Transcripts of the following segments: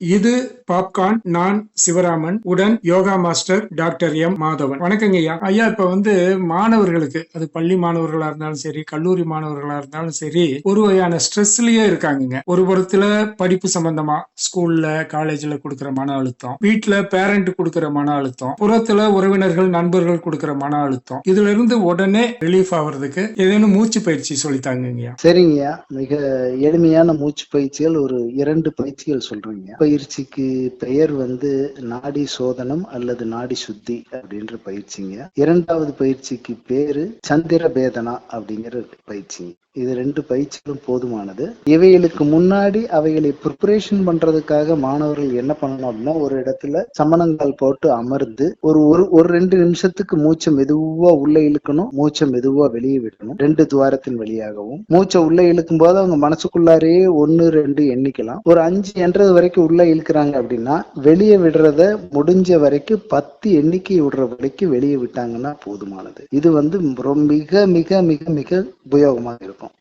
இது பாப்கார்ன் நான் சிவராமன் உடன் yoga master doctor M. Madhavan. வணக்கங்க ஐயா ஐயா இப்ப வந்து மாணவர்களுக்கு அது பள்ளி மாணவர்களா இருந்தாலும் சரி கல்லூரி மாணவர்களா இருந்தாலும் சரி ஒரு வகையான ஸ்ட்ரெஸ்லயே இருக்காங்கங்க. ஒரு புறத்துல படிப்பு சம்பந்தமா ஸ்கூல்ல காலேஜ்ல கொடுக்கற மன அழுத்தம் வீட்டுல பேரண்ட் கொடுக்கற மன அழுத்தம் புறத்துல உறவினர்கள் நண்பர்கள் கொடுக்கற மன அழுத்தம் இதுல இருந்து உடனே ரிலீஃப் ஆகுறதுக்கு ஏதேனும் மூச்சு பயிற்சி சொல்லித்தாங்க ஐயா சரிங்கய்யா. மிக எளிமையான மூச்சு பயிற்சிகள் ஒரு இரண்டு பயிற்சிகள் சொல்றீங்க பயிற்சிக்கு பெயர் வந்து நாடி சோதனம் அல்லது நாடி சுத்தி அப்படின்ற பயிற்சிங்க. இரண்டாவது பயிற்சிக்கு பேரு சந்திர பேதனா அப்படிங்கிற பயிற்சிங்க. இது ரெண்டு பயிற்சிகளும் போதுமானது. இவைகளுக்கு முன்னாடி அவைகளை ப்ரிப்பரேஷன் பண்றதுக்காக மாணவர்கள் என்ன பண்ணணும் அப்படின்னா ஒரு இடத்துல சமணங்கால் போட்டு அமர்ந்து ஒரு ஒரு ஒரு ரெண்டு நிமிஷத்துக்கு மூச்சை மெதுவா உள்ள இழுக்கணும் மூச்சை மெதுவா வெளியே விடணும் ரெண்டு துவாரத்தின் வழியாகவும். மூச்சை உள்ள இழுக்கும் போது அவங்க மனசுக்குள்ளாரே ஒன்னு ரெண்டு எண்ணிக்கலாம். ஒரு அஞ்சு என்றது வரைக்கும் உள்ள இழுக்கிறாங்க அப்படின்னா வெளியே விடுறத முடிஞ்ச வரைக்கும் பத்து எண்ணிக்கை விடுற வரைக்கும் வெளியே விட்டாங்கன்னா போதுமானது. இது வந்து ரொம்ப மிக மிக மிக மிக உபயோகமாக இருக்கும்.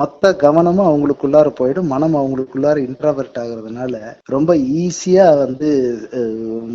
மொத்த கவனமும் அவங்களுக்குள்ளார போயிடும். மனம் அவங்களுக்குள்ளார இன்ட்ராவர்ட் ஆகுறதுனால ரொம்ப ஈஸியா வந்து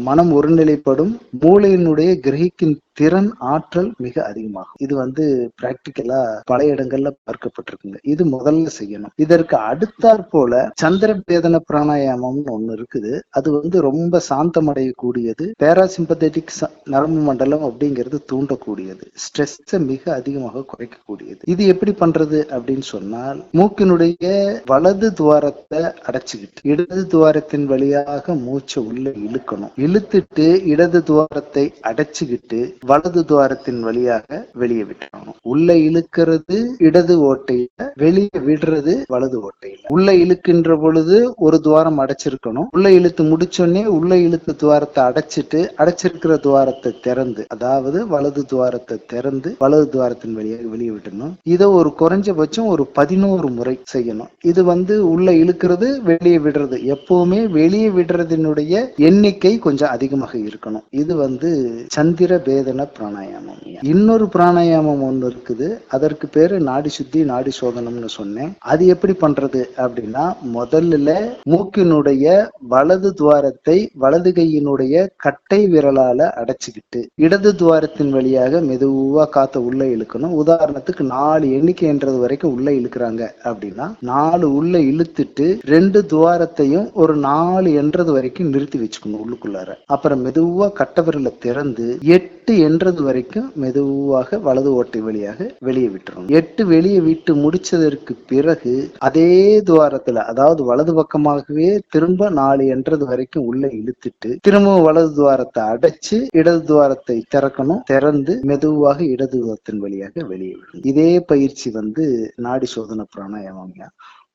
மனம் ஒருநிலைப்படும். மூளையினுடைய கிரகிக்கும் திறன் ஆற்றல் மிக அதிகமாகும். இது வந்து பிராக்டிக்கலா பல இடங்கள்ல பார்க்கப்பட்டிருக்குங்க. இது முதல்ல செய்யணும். இதற்கு அடுத்தாற் போல சந்திர வேதன பிராணாயாமம்னு ஒண்ணு இருக்குது. அது வந்து ரொம்ப சாந்தம் அடையக்கூடியது பேராசிம்பத்தட்டிக் நரம்பு மண்டலம் அப்படிங்கிறது தூண்டக்கூடியது. ஸ்ட்ரெஸ்ஸை மிக அதிகமாக குறைக்கக்கூடியது. இது எப்படி பண்றது அப்படின்னு சொன்னால் மூக்கினுடைய வலது துவாரத்தை அடைச்சுக்கிட்டு இடது துவாரத்தின் வழியாக மூச்சை உள்ள இழுக்கணும். இழுத்துட்டு இடது துவாரத்தை அடைச்சுக்கிட்டு வலது துவாரத்தின் வழியாக வெளியே விட்டுறணும் உள்ள இழுக்கிறது இடது ஓட்டையில வெளியே விடுறது வலது ஓட்டையில. உள்ள இழுக்கின்ற பொழுது ஒரு துவாரம் அடைச்சிருக்கணும். உள்ள இழுத்து முடிச்சோடனே உள்ள இழுத்து துவாரத்தை அடைச்சிட்டு அடைச்சிருக்கிற துவாரத்தை திறந்து அதாவது வலது துவாரத்தை திறந்து வலது துவாரத்தின் வழியாக வெளியே விடணும் இதை ஒரு குறைஞ்சபட்சம் ஒரு பதினோரு முறை செய்யணும். இது வந்து உள்ள இழுக்கிறது வெளியே விடுறது. எப்பவுமே வெளியே விடுறதினுடைய எண்ணிக்கை கொஞ்சம் அதிகமாக இருக்கணும். இது வந்து சந்திர பேதன பிராணாயாமம். இன்னொரு பிராணாயாமம் ஒன்று இருக்குது. அதற்கு பேரு நாடி சுத்தி நாடி சோதனம்னு சொன்னேன். அது எப்படி பண்றது? அப்படின்னா முதல்ல மூக்கினுடைய வலது துவாரத்தை வலது கையினுடைய கட்டை விரலால அடைச்சிக்கிட்டு இடது துவாரத்தின் வழியாக மெதுவா காத்த உள்ள இழுக்கணும். உதாரணத்துக்கு நாலு எண்ணிக்கைன்றது வரைக்கும் உள்ள இழுக்கிறாங்க அப்படின்னா நாலு உள்ள இழுத்துட்டு ரெண்டு துவாரத்தையும் ஒரு நாலு என்றது வரைக்கும் நிறுத்தி வச்சுக்கணும் உள்ளுக்குள்ளார. அப்புறம் மெதுவா கட்ட விரல திறந்து எட்டு என்றது வரைக்கும் மெதுவாக வலது ஓட்டை வழியாக வெளியே விட்டுறணும். எட்டு வெளியே விட்டு முடிச்சதற்கு பிறகு அதே துவாரத்துல அதாவது வலது பக்கமாகவே திரும்ப நாலு என்றது வரைக்கும் உள்ள இழுத்துட்டு திரும்பவும் வலது துவாரத்தை அடைச்சு இடது துவாரத்தை திறக்கணும் திறந்து மெதுவாக இடது துவாரத்தின் வழியாக வெளியே இதே பயிற்சி வந்து நாடி சோதனை பிராணாயாமம்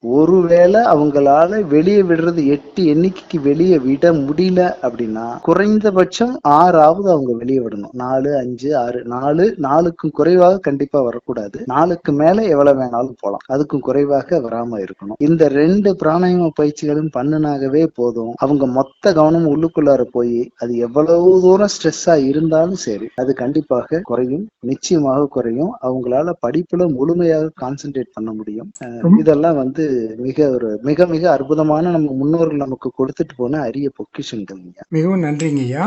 ஒருவேளை அவங்களால வெளியே விடுறது எட்டு எண்ணிக்கைக்கு வெளியே விட முடியல அப்படின்னா குறைந்தபட்சம் ஆறாவது அவங்க வெளியே விடணும். நாலு அஞ்சு ஆறு. நாலு நாலுக்கும் குறைவாக கண்டிப்பா வரக்கூடாது. நாலுக்கு மேல எவ்வளவு வேணாலும் போலாம் அதுக்கும் குறைவாக வராம இருக்கணும். இந்த ரெண்டு பிராணாயாம பயிற்சிகளும் பண்ணுனாகவே போதும். அவங்க மொத்த கவனம் உள்ளுக்குள்ளார போய் அது எவ்வளவு தூரம் ஸ்ட்ரெஸ்ஸா இருந்தாலும் சரி அது கண்டிப்பாக குறையும். நிச்சயமாக குறையும். அவங்களால படிப்புல முழுமையாக கான்சென்ட்ரேட் பண்ண முடியும். இதெல்லாம் வந்து மிக ஒரு மிக மிக அற்புதமான நம்ம முன்னோர்கள் நமக்கு கொடுத்துட்டு போன அரிய பொக்கிஷங்கள் மிகவும் நன்றிங்க ஐயா.